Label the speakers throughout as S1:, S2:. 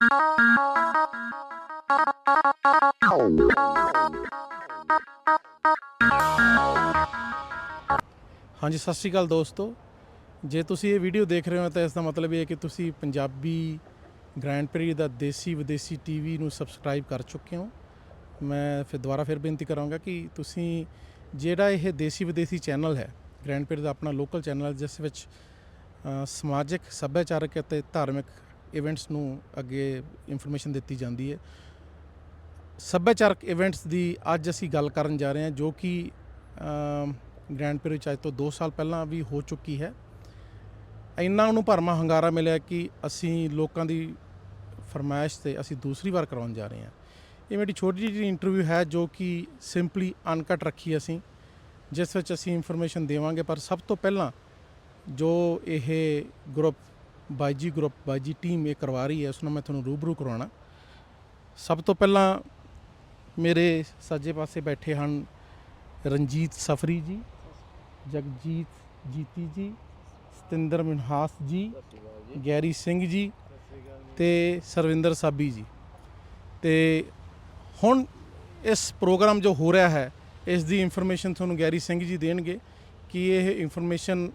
S1: ਹਾਂਜੀ, ਸਤਿ ਸ਼੍ਰੀ ਅਕਾਲ ਦੋਸਤੋ। ਜੇ ਤੁਸੀਂ ਇਹ ਵੀਡੀਓ ਦੇਖ ਰਹੇ ਹੋ ਤਾਂ ਇਸ ਦਾ ਮਤਲਬ ਇਹ ਹੈ ਕਿ ਤੁਸੀਂ ਪੰਜਾਬੀ ਗ੍ਰੈਂਡ ਪ੍ਰੀ ਦਾ ਦੇਸੀ ਵਿਦੇਸੀ ਟੀਵੀ ਨੂੰ ਸਬਸਕ੍ਰਾਈਬ ਕਰ ਚੁੱਕੇ ਹੋ। ਮੈਂ ਫਿਰ ਦੁਬਾਰਾ ਫਿਰ ਬੇਨਤੀ ਕਰਾਂਗਾ ਕਿ ਤੁਸੀਂ ਜਿਹੜਾ ਇਹ ਦੇਸੀ ਵਿਦੇਸੀ ਚੈਨਲ ਹੈ ਗ੍ਰੈਂਡ ਪ੍ਰੀ ਦਾ ਆਪਣਾ ਲੋਕਲ ਚੈਨਲ ਜਿਸ ਵਿੱਚ ਸਮਾਜਿਕ, ਸੱਭਿਆਚਾਰਕ ਅਤੇ ਧਾਰਮਿਕ ਇਵੈਂਟਸ ਨੂੰ ਅੱਗੇ ਇਨਫੋਰਮੇਸ਼ਨ ਦਿੱਤੀ ਜਾਂਦੀ ਹੈ। ਸੱਭਿਆਚਾਰਕ ਇਵੈਂਟਸ ਦੀ ਅੱਜ ਅਸੀਂ ਗੱਲ ਕਰਨ ਜਾ ਰਹੇ ਹਾਂ, ਜੋ ਕਿ ਗ੍ਰੈਂਡ ਪ੍ਰੀ ਵਿੱਚ ਅੱਜ ਤੋਂ 2 ਸਾਲ ਪਹਿਲਾਂ ਵੀ ਹੋ ਚੁੱਕੀ ਹੈ। ਇੰਨਾ ਉਹਨੂੰ ਭਰਮਾ ਹੰਗਾਰਾ ਮਿਲਿਆ ਕਿ ਅਸੀਂ ਲੋਕਾਂ ਦੀ ਫਰਮਾਇਸ਼ ਤੇ ਅਸੀਂ ਦੂਸਰੀ ਵਾਰ ਕਰਾਉਣ ਜਾ ਰਹੇ ਹਾਂ। ਇਹ ਮੇਰੀ ਛੋਟੀ ਜਿਹੀ ਇੰਟਰਵਿਊ ਹੈ, ਜੋ ਕਿ ਸਿੰਪਲੀ ਅਨਕਟ ਰੱਖੀ ਅਸੀਂ, ਜਿਸ ਵਿੱਚ ਅਸੀਂ ਇਨਫੋਰਮੇਸ਼ਨ ਦੇਵਾਂਗੇ, ਪਰ ਸਭ ਤੋਂ ਪਹਿਲਾਂ ਜੋ ਇਹ group Baiji group Baiji team ਇਹ ਕਰਵਾ ਰਹੀ ਹੈ ਉਸ ਨਾਲ ਮੈਂ ਤੁਹਾਨੂੰ ਰੂਬਰੂ ਕਰਵਾਉਣਾ। ਸਭ ਤੋਂ ਪਹਿਲਾਂ ਮੇਰੇ ਸੱਜੇ ਪਾਸੇ ਬੈਠੇ ਹਨ ਰਣਜੀਤ ਸਫਰੀ ਜੀ, ਜਗਜੀਤ ਜੀਤੀ ਜੀ, ਸਤਿੰਦਰ ਮਨਹਾਸ ਜੀ, ਗੈਰੀ ਸਿੰਘ ਜੀ ਤੇ ਸਰਵਿੰਦਰ ਸਾਬੀ ਜੀ। ਤੇ ਹੁਣ ਇਸ ਪ੍ਰੋਗਰਾਮ ਜੋ ਹੋ ਰਿਹਾ ਹੈ, ਇਸ ਦੀ ਇਨਫੋਰਮੇਸ਼ਨ ਤੁਹਾਨੂੰ ਗੈਰੀ ਸਿੰਘ ਜੀ ਦੇਣਗੇ ਕਿ ਇਹ ਇਨਫੋਰਮੇਸ਼ਨ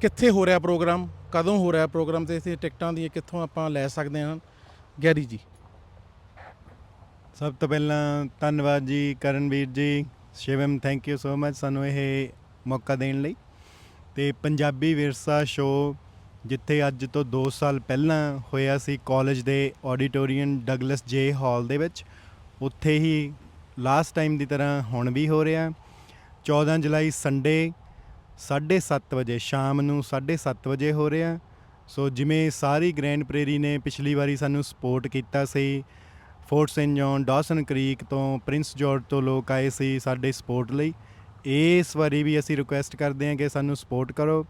S1: ਕਿੱਥੇ ਹੋ ਰਿਹਾ ਪ੍ਰੋਗਰਾਮ ਕਦੋਂ ਹੋ ਰਿਹਾ ਪ੍ਰੋਗਰਾਮ ਤੇ ਇਥੇ ਟਿਕਟਾਂ ਦੀਆਂ ਕਿੱਥੋਂ ਆਪਾਂ ਲੈ ਸਕਦੇ ਹਾਂ? ਗੈਰੀ ਜੀ।
S2: ਸਭ ਤੋਂ ਪਹਿਲਾਂ ਧੰਨਵਾਦ ਜੀ Karanveer ji. Shivam thank you so much ਸਾਨੂੰ ਇਹ ਮੌਕਾ ਦੇਣ ਲਈ। ਤੇ ਪੰਜਾਬੀ ਵਿਰਸਾ ਸ਼ੋ ਜਿੱਥੇ ਅੱਜ ਤੋਂ 2 ਸਾਲ ਪਹਿਲਾਂ ਹੋਇਆ ਸੀ ਕਾਲਜ ਦੇ ਆਡੀਟੋਰੀਅਮ ਡਗਲਸ ਜੇ ਹਾਲ ਦੇ ਵਿੱਚ, ਉੱਥੇ ਹੀ ਲਾਸਟ ਟਾਈਮ ਦੀ ਤਰ੍ਹਾਂ ਹੁਣ ਵੀ ਹੋ ਰਿਹਾ। 14 ਜੁਲਾਈ ਸੰਡੇ 7:30 ਵਜੇ, ਸ਼ਾਮ ਨੂੰ 7:30 ਵਜੇ ਹੋ ਰਿਹਾ। ਸੋ ਜਿਵੇਂ ਸਾਰੀ ਗ੍ਰੈਂਡ ਪ੍ਰੇਰੀ ਨੇ ਪਿਛਲੀ ਵਾਰੀ ਸਾਨੂੰ ਸਪੋਰਟ ਕੀਤਾ ਸੀ, Fort Saint John Dawson Creek ਤੋਂ ਪ੍ਰਿੰਸ ਜਾਰਜ ਤੋਂ ਲੋਕ ਆਏ ਸੀ ਸਾਡੇ ਸਪੋਰਟ ਲਈ। ਇਸ ਵਾਰੀ ਵੀ ਅਸੀਂ ਰਿਕੁਐਸਟ ਕਰਦੇ ਹਾਂ ਕਿ ਸਾਨੂੰ ਸਪੋਰਟ ਕਰੋ,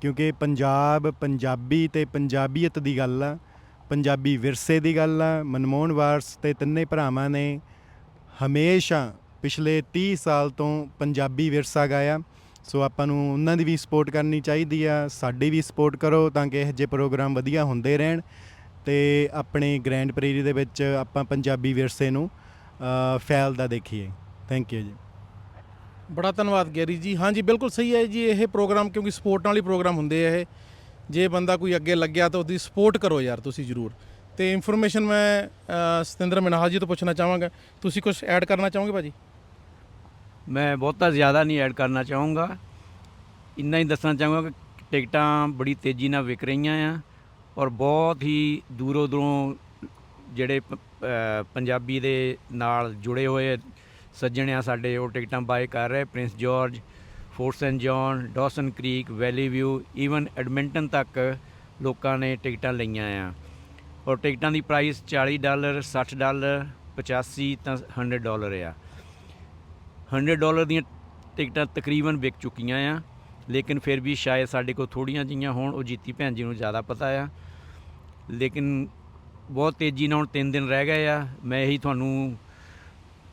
S2: ਕਿਉਂਕਿ ਪੰਜਾਬ ਪੰਜਾਬੀ ਤੇ ਪੰਜਾਬੀਅਤ ਦੀ ਗੱਲ ਆ, ਪੰਜਾਬੀ ਵਿਰਸੇ ਦੀ ਗੱਲ ਆ, ਮਨਮੋਹਨ ਵਾਰਸ ਤੇ ਤਿੰਨੇ ਭਰਾਵਾਂ ਨੇ ਹਮੇਸ਼ਾ ਪਿਛਲੇ 30 ਸਾਲ ਤੋਂ ਪੰਜਾਬੀ ਵਿਰਸਾ ਗਾਇਆ। ਸੋ ਆਪਾਂ ਨੂੰ ਉਹਨਾਂ ਦੀ ਵੀ ਸਪੋਰਟ ਕਰਨੀ ਚਾਹੀਦੀ ਆ, ਸਾਡੀ ਵੀ ਸਪੋਰਟ ਕਰੋ ਤਾਂ ਕਿ ਇਹ ਜਿਹੇ ਪ੍ਰੋਗਰਾਮ ਵਧੀਆ ਹੁੰਦੇ ਰਹਿਣ ਤੇ ਆਪਣੇ ਗ੍ਰੈਂਡ ਪ੍ਰੇਰੀ ਦੇ ਵਿੱਚ ਆਪਾਂ ਪੰਜਾਬੀ ਵਿਰਸੇ ਨੂੰ ਫੈਲਦਾ ਦੇਖੀਏ। ਥੈਂਕ ਯੂ ਜੀ।
S1: ਬੜਾ ਧੰਨਵਾਦ ਗੈਰੀ ਜੀ। ਹਾਂਜੀ ਬਿਲਕੁਲ ਸਹੀ ਹੈ ਜੀ ਇਹ ਪ੍ਰੋਗਰਾਮ ਕਿਉਂਕਿ ਸਪੋਰਟ ਨਾਲ ਹੀ ਪ੍ਰੋਗਰਾਮ ਹੁੰਦੇ ਆ ਇਹ। ਜੇ ਬੰਦਾ ਕੋਈ ਅੱਗੇ ਲੱਗਿਆ ਤਾਂ ਉਹਦੀ ਸਪੋਰਟ ਕਰੋ ਯਾਰ ਤੁਸੀਂ ਜਰੂਰ। ਤੇ ਇਨਫੋਰਮੇਸ਼ਨ ਮੈਂ ਸਤਿੰਦਰ ਮਨਹਾਲ ਜੀ ਤੋਂ ਪੁੱਛਣਾ ਚਾਹਾਂਗਾ। ਤੁਸੀਂ ਕੁਝ ਐਡ ਕਰਨਾ ਚਾਹੋਗੇ ਭਾਜੀ?
S3: ਮੈਂ ਬਹੁਤਾ ਜ਼ਿਆਦਾ ਨਹੀਂ ਐਡ ਕਰਨਾ ਚਾਹੂੰਗਾ। ਇੰਨਾ ਹੀ ਦੱਸਣਾ ਚਾਹੂੰਗਾ ਕਿ ਟਿਕਟਾਂ ਬੜੀ ਤੇਜ਼ੀ ਨਾਲ ਵਿਕ ਰਹੀਆਂ ਆ ਔਰ ਬਹੁਤ ਹੀ ਦੂਰੋਂ ਦੂਰੋਂ ਜਿਹੜੇ ਪ- ਪੰਜਾਬੀ ਦੇ ਨਾਲ ਜੁੜੇ ਹੋਏ ਸੱਜਣ ਆ ਸਾਡੇ ਉਹ ਟਿਕਟਾਂ ਬਾਏ ਕਰ ਰਹੇ। Prince George Fort Saint John Dawson Creek Valleyview even Edmonton ਤੱਕ ਲੋਕਾਂ ਨੇ ਟਿਕਟਾਂ ਲਈਆਂ ਆ। ਔਰ ਟਿਕਟਾਂ ਦੀ ਪ੍ਰਾਈਸ 40 ਡਾਲਰ 60 ਡਾਲਰ 85 ਤਾਂ 100 ਡਾਲਰ ਆ। 100 ਡਾਲਰ ਦੀਆਂ ਟਿਕਟਾਂ ਤਕਰੀਬਨ ਵਿਕ ਚੁੱਕੀਆਂ ਆ, ਲੇਕਿਨ ਫਿਰ ਵੀ ਸ਼ਾਇਦ ਸਾਡੇ ਕੋਲ ਥੋੜੀਆਂ ਜਿਹੀਆਂ ਹੋਣ, ਉਹ ਜੀਤੀ ਭੈਣ ਜੀ ਨੂੰ ਜ਼ਿਆਦਾ ਪਤਾ ਆ। ਲੇਕਿਨ ਬਹੁਤ ਤੇਜ਼ੀ ਨਾਲ ਹੁਣ 3 ਦਿਨ ਰਹਿ ਗਏ ਆ। ਮੈਂ ਇਹੀ ਤੁਹਾਨੂੰ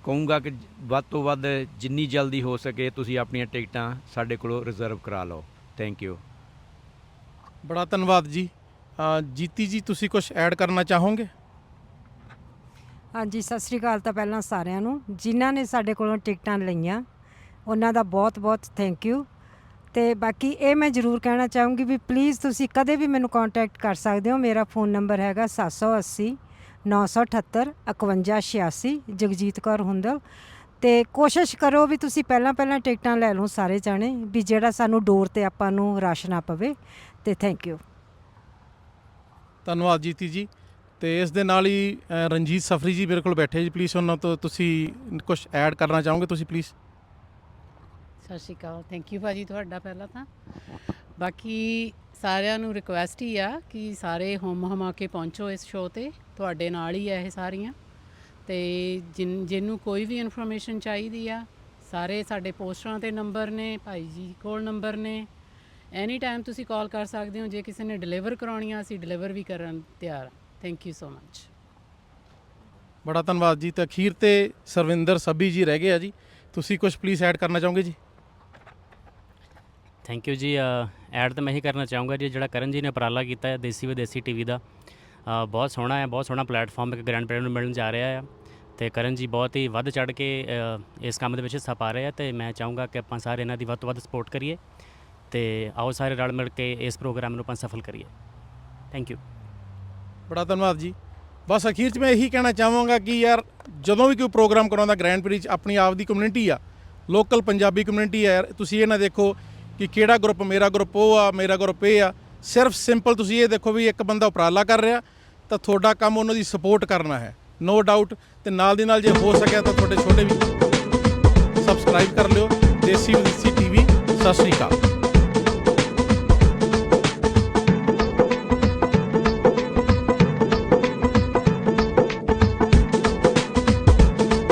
S3: ਕਹੂੰਗਾ ਕਿ ਵੱਧ ਤੋਂ ਵੱਧ ਜਿੰਨੀ ਜਲਦੀ ਹੋ ਸਕੇ ਤੁਸੀਂ ਆਪਣੀਆਂ ਟਿਕਟਾਂ ਸਾਡੇ ਕੋਲੋਂ ਰਿਜ਼ਰਵ ਕਰਾ ਲਓ। ਥੈਂਕ ਯੂ
S1: ਬੜਾ ਧੰਨਵਾਦ ਜੀ। ਜੀਤੀ ਜੀ, ਤੁਸੀਂ ਕੁਝ ਐਡ ਕਰਨਾ ਚਾਹੋਗੇ?
S4: ਹਾਂਜੀ, ਸਤਿ ਸ੍ਰੀ ਅਕਾਲ ਤਾਂ ਪਹਿਲਾਂ ਸਾਰਿਆਂ ਨੂੰ। ਜਿਨ੍ਹਾਂ ਨੇ ਸਾਡੇ ਕੋਲੋਂ ਟਿਕਟਾਂ ਲਈਆਂ, ਉਹਨਾਂ ਦਾ ਬਹੁਤ-ਬਹੁਤ ਥੈਂਕ ਯੂ ਤੇ ਬਾਕੀ ਇਹ ਮੈਂ ਜ਼ਰੂਰ ਕਹਿਣਾ ਚਾਹੂੰਗੀ ਵੀ ਪਲੀਜ਼ ਤੁਸੀਂ ਕਦੇ ਵੀ ਮੈਨੂੰ ਕੰਟੈਕਟ ਕਰ ਸਕਦੇ ਹੋ। ਮੇਰਾ ਫੋਨ ਨੰਬਰ ਹੈਗਾ 780 978 5186 ਜਗਜੀਤ ਕੌਰ ਹੁੰਦਲ। ਤੇ ਕੋਸ਼ਿਸ਼ ਕਰੋ ਵੀ ਤੁਸੀਂ ਪਹਿਲਾਂ ਪਹਿਲਾਂ ਟਿਕਟਾਂ ਲੈ ਲਓ ਸਾਰੇ ਜਾਣੇ, ਵੀ ਜਿਹੜਾ ਸਾਨੂੰ ਡੋਰ ਤੇ ਆਪਾਂ ਨੂੰ ਰਸ਼ ਨਾ ਪਵੇ। ਤੇ ਥੈਂਕ ਯੂ
S1: ਧੰਨਵਾਦ ਜੀਤੀ ਜੀ ਤੇ ਇਸ ਦੇ ਨਾਲ ਹੀ ਅ, ਰਣਜੀਤ ਸਫਰੀ ਜੀ ਮੇਰੇ ਕੋਲ ਬੈਠੇ ਜੀ ਪਲੀਜ਼ ਉਹਨਾਂ ਤੋਂ ਤੁਸੀਂ ਕੁਝ ਐਡ ਕਰਨਾ ਚਾਹੋਗੇ ਤੁਸੀਂ ਪਲੀਜ਼
S5: ਸਤਿ ਸ਼੍ਰੀ ਅਕਾਲ ਥੈਂਕ ਯੂ ਭਾਜੀ ਤੁਹਾਡਾ ਪਹਿਲਾਂ ਤਾਂ। ਬਾਕੀ ਸਾਰਿਆਂ ਨੂੰ ਰਿਕੁਐਸਟ ਹੀ ਆ ਕਿ ਸਾਰੇ ਹੁਮ ਹਮਾ ਕੇ ਪਹੁੰਚੋ ਇਸ ਸ਼ੋਅ ਤੇ ਤੁਹਾਡੇ ਨਾਲ ਹੀ ਆ ਇਹ ਸਾਰੀਆਂ। ਤੇ ਜਿਨ ਜਿਹਨੂੰ ਕੋਈ ਵੀ ਇਨਫੋਰਮੇਸ਼ਨ ਚਾਹੀਦੀ ਆ ਸਾਰੇ ਸਾਡੇ ਪੋਸਟਰਾਂ ਤੇ ਨੰਬਰ ਨੇ ਭਾਈ ਜੀ ਕੋਲ ਨੰਬਰ ਨੇ। ਐਨੀ ਟਾਈਮ ਤੁਸੀਂ ਕਾਲ ਕਰ ਸਕਦੇ ਹੋ ਜੇ ਕਿਸੇ ਨੇ ਡਿਲੀਵਰ ਕਰਾਉਣੀ ਆ ਅਸੀਂ ਡਿਲੀਵਰ ਵੀ ਕਰਨ ਤਿਆਰ ਥੈਂਕ ਯੂ ਸੋ ਮਚ
S1: ਬੜਾ ਧੰਨਵਾਦ ਜੀ ਤੇ ਅਖੀਰ ਤੇ ਸਰਵਿੰਦਰ ਸੱਬੀ ਜੀ ਰਹਿ ਗਏ ਆ ਜੀ। ਤੁਸੀਂ ਕੁਝ ਪਲੀਜ਼ ਐਡ ਕਰਨਾ ਚਾਹੋਗੇ ਜੀ?
S6: ਥੈਂਕ ਯੂ ਜੀ ਐਡ ਤਾਂ ਮੈਂ ਹੀ ਕਰਨਾ ਚਾਹੂੰਗਾ ਜੀ ਜਿਹੜਾ ਕਰਨ ਜੀ ਨੇ ਉਪਰਾਲਾ ਕੀਤਾ ਹੈ ਦੇਸੀ ਵਿਦੇਸੀ ਟੀਵੀ ਦਾ। ਬਹੁਤ ਸੋਹਣਾ ਹੈ ਬਹੁਤ ਸੋਹਣਾ ਪਲੇਟਫਾਰਮ ਇੱਕ ਗ੍ਰੈਂਡ ਪੇਰੈਂਟ ਨੂੰ ਮਿਲਣ ਜਾ ਰਿਹਾ ਆ। ਤੇ ਕਰਨ ਜੀ ਬਹੁਤ ਹੀ ਵੱਧ ਚੜ ਕੇ ਇਸ ਕੰਮ ਦੇ ਵਿੱਚ ਹਿੱਸਾ ਪਾ ਰਹੇ ਆ ਤੇ ਮੈਂ ਚਾਹੂੰਗਾ ਕਿ ਆਪਾਂ ਸਾਰੇ ਇਹਨਾਂ ਦੀ ਵੱਧ ਤੋਂ ਵੱਧ ਸਪੋਰਟ ਕਰੀਏ। ਤੇ ਆਓ ਸਾਰੇ ਰਲ ਮਿਲ ਕੇ ਇਸ ਪ੍ਰੋਗਰਾਮ ਨੂੰ ਆਪਾਂ ਸਫਲ ਕਰੀਏ। ਥੈਂਕ ਯੂ
S1: ਬੜਾ ਧੰਨਵਾਦ ਜੀ। ਬਸ ਅਖੀਰ 'ਚ ਮੈਂ ਇਹੀ ਕਹਿਣਾ ਚਾਹਾਂਗਾ ਕਿ ਯਾਰ ਜਦੋਂ ਵੀ ਕੋਈ ਪ੍ਰੋਗਰਾਮ ਕਰਾਉਂਦਾ ਗ੍ਰੈਂਡ ਪ੍ਰੀ 'ਚ ਆਪਣੀ ਆਪ ਦੀ ਕਮਿਊਨਿਟੀ ਆ ਲੋਕਲ ਪੰਜਾਬੀ ਕਮਿਊਨਿਟੀ ਆ ਯਾਰ, ਤੁਸੀਂ ਇਹ ਨਾ ਦੇਖੋ ਕਿ ਕਿਹੜਾ ਗਰੁੱਪ ਮੇਰਾ ਗਰੁੱਪ ਉਹ ਆ, ਮੇਰਾ ਗਰੁੱਪ ਇਹ ਆ। ਸਿਰਫ ਸਿੰਪਲ ਤੁਸੀਂ ਇਹ ਦੇਖੋ ਵੀ ਇੱਕ ਬੰਦਾ ਉਪਰਾਲਾ ਕਰ ਰਿਹਾ, ਤਾਂ ਤੁਹਾਡਾ ਕੰਮ ਉਹਨਾਂ ਦੀ ਸਪੋਰਟ ਕਰਨਾ ਹੈ। ਨੋ ਡਾਊਟ ਤੇ ਨਾਲ ਦੀ ਨਾਲ ਜੇ ਹੋ ਸਕਿਆ ਤਾਂ ਤੁਹਾਡੇ ਛੋਟੇ ਵੀ ਸਬਸਕ੍ਰਾਈਬ ਕਰ ਲਿਓ। ਦੇਸੀ ਵਿਦੇਸੀ ਟੀਵੀ ਸਤਿ ਸ਼੍ਰੀ ਅਕਾਲ।